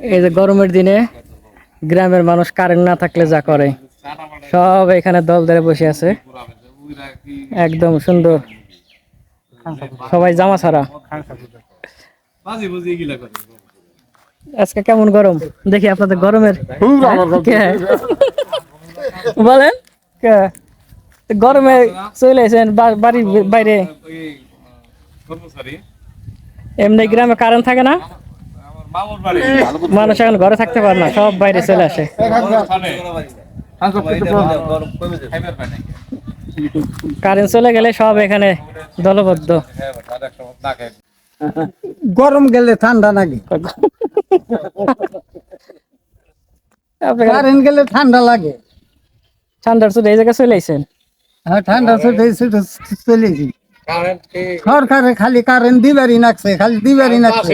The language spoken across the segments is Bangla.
এই যে গরমের দিনে গ্রামের মানুষ কারেন্ট না থাকলে যা করে। সব এখানে দল ধরে বসে আছে। একদম সুন্দর। সবাই জামা ছাড়া। আজকে কেমন গরম? দেখি আপনাদের গরমের বলেন গরমে চলে এসেন বা- বাড়ির বাইরে। এমনি গ্রামে কারেন্ট থাকে না? মানুষ এখন ঘরে থাকতে পারে না সব বাইরে চলে আসে। কারেন্ট চলে গেলে সব এখানে দলবদ্ধ। গরম গেলে ঠান্ডা লাগে। কারেন্ট গেলে ঠান্ডা লাগে। ঠান্ডার চলে এই জায়গায় চলে আইছেন? হ্যাঁ ঠান্ডা ছুটে চলে সরকারে খালি কারেন্ট দিবারই নাকছে খালি দিবারই নাকছে।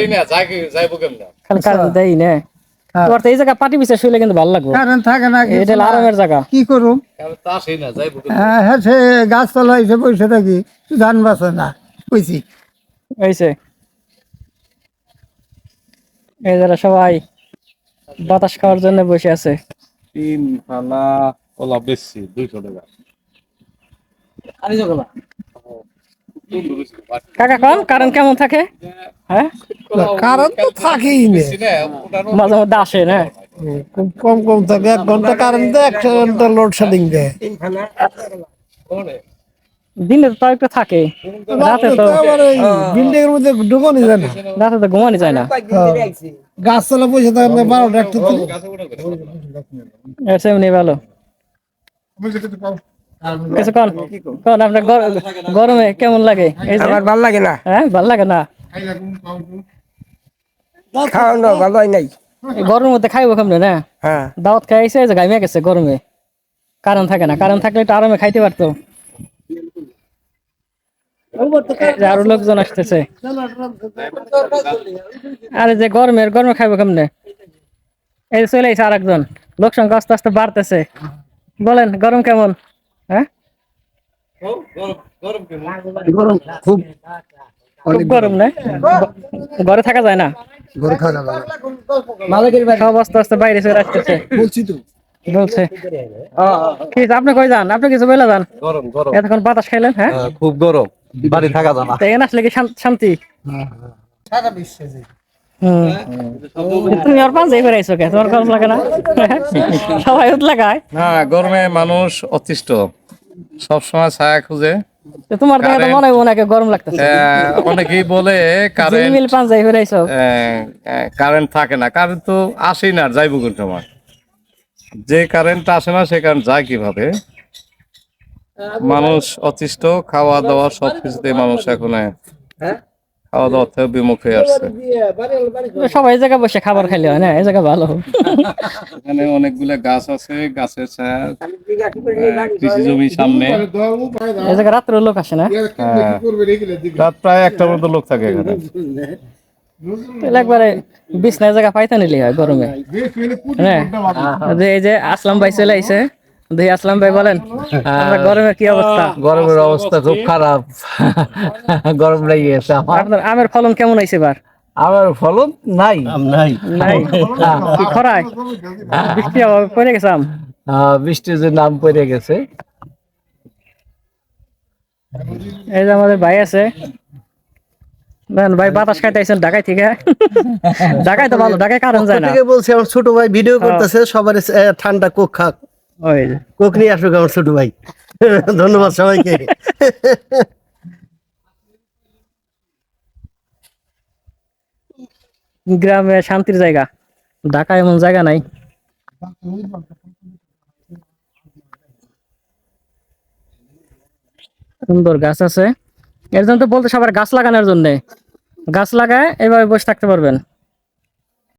খালি কারেন্ট দেয় না। হ্যাঁ। তোমার তো এই জায়গা পাটি কিন্তু ভালো লাগবে। কারেন্ট থাকে না এটা আরামের জায়গা। কি করুম? হ্যাঁ হ্যাঁ সে গাছ তলা বসে থাকি ধান বাঁচে না বুঝছি। হয়েছে এই যারা সবাই বাতাস খাওয়ার জন্য বসে আছে। তিন পালা বেশি দুইশো টাকা। কাকা কন? কারেন্ট কেমন থাকে? হ্যাঁ? কারেন্ট তো থাকেই না। মাঝে মধ্যে আসে না? খুব কম কম থাকে। এক ঘণ্টা কারেন্ট দেয় একশো ঘণ্টা লোডশেডিং দেয়। দিনে তো একটু থাকে। রাতে তো বিল্ডিং এর মধ্যে ঢুকনি যায় না রাতে তো ঘুমানো যায় না। গাছ তলা বসে থাকলে বারোটা একটা এর এমনি ভালো। কিছু কন কন আপনার গরমে কেমন লাগে? যে আমার ভালো লাগে না। হ্যাঁ ভালো লাগে না। খাওয়ানো ভালোই নাই। গরমের মধ্যে খাইবো কেমনে না? হ্যাঁ। দাওয়াত খাইছে যে গাইমে গেছে গরমে। কারণ থাকে না কারণ থাকলে একটু আরামে খাইতে পারতো। আরও লোকজন আসতেছে। আরে যে গরমের গরমে খাইবো কেমনে? এই যে চলে আইছে আরেকজন। লোক সংখ্যা আস্তে আস্তে বাড়তেছে। বলেন গরম কেমন? হ্যাঁ? গরম। খুব খুব গরম না? ঘরে থাকা যায় না? ঘর খাওয়া যাবে মালিকের সব আস্তে আস্তে বাইরে চলে আসতেছে। বলছি তো। বলছে। কি হয়েছে? আপনি কই যান? আপনি কিছু বলে যান? গরম গরম। এতক্ষণ বাতাস খাইলেন হ্যাঁ? খুব গরম। বাড়ি থাকা যায় না। এখানে আসলে কি শান্তি? সারা বিশ্বে তুমি আর কে? তোমার লাগে না? সবাই উত লাগায় না গরমে মানুষ অতিষ্ঠ। সবসময় ছায়া খুঁজে। তোমার দেখে তো মনে হয় ওনাকে গরম লাগতেছে। অনেকেই বলে কারেন্ট মিল পান যাই হইরাইছো কারেন্ট থাকে না। কারেন্ট তো আসেই না যাইব কোন সময়। যে কারেন্ট আসে না সে কারেন্ট যায় কীভাবে? মানুষ অতিষ্ঠ খাওয়া দাওয়া সবকিছুতে মানুষ এখন আহ, খাওয়া দাওয়া থেকে বিমুখ হয়ে আসছে। সবাই জায়গায় বসে খাবার খাইলে হয় না এই জায়গা ভালো। এখানে অনেকগুলো গাছ আছে গাছের ছায়া কৃষি জমির সামনে। এই জায়গায় রাত্রে লোক আসে না? হ্যাঁ, রাত প্রায় একটা মতো লোক থাকে এখানে। একবারে বিছনায় জায়গা পাইতে নিলি হয় গরমে। হ্যাঁ। যে এই যে আসলাম ভাই চলে আইছে। দেখি আসলাম ভাই বলেন। গরমের কি অবস্থা? গরমের অবস্থা খুব খারাপ। গরম লেগে গেছে আপনার আমের ফলন কেমন আইছে এবার? আমার ফলন নাই। নাই। কি খরায়? বৃষ্টি পড়ে গেছে আম? বৃষ্টির যে নাম পড়ে গেছে। এই যে আমাদের ভাই আছে। ভাই বাতাস খাইতে আইছেন ঢাকায় থেকে। ঢাকায় তো ভালো ঢাকায় কারণ যায় না। থেকে বলছি আমার ছোট ভাই ভিডিও করতেছে সবার ঠান্ডা কোক খাক। ওই যে। কোক নিয়ে আসুক আমার ছোট ভাই। ধন্যবাদ সবাইকে। গ্রামে শান্তির জায়গা। ঢাকা এমন জায়গা নাই। সুন্দর গাছ আছে। এর জন্য তো বলতে সবার গাছ লাগানোর জন্য। গাছ লাগায় এভাবে বসে থাকতে পারবেন।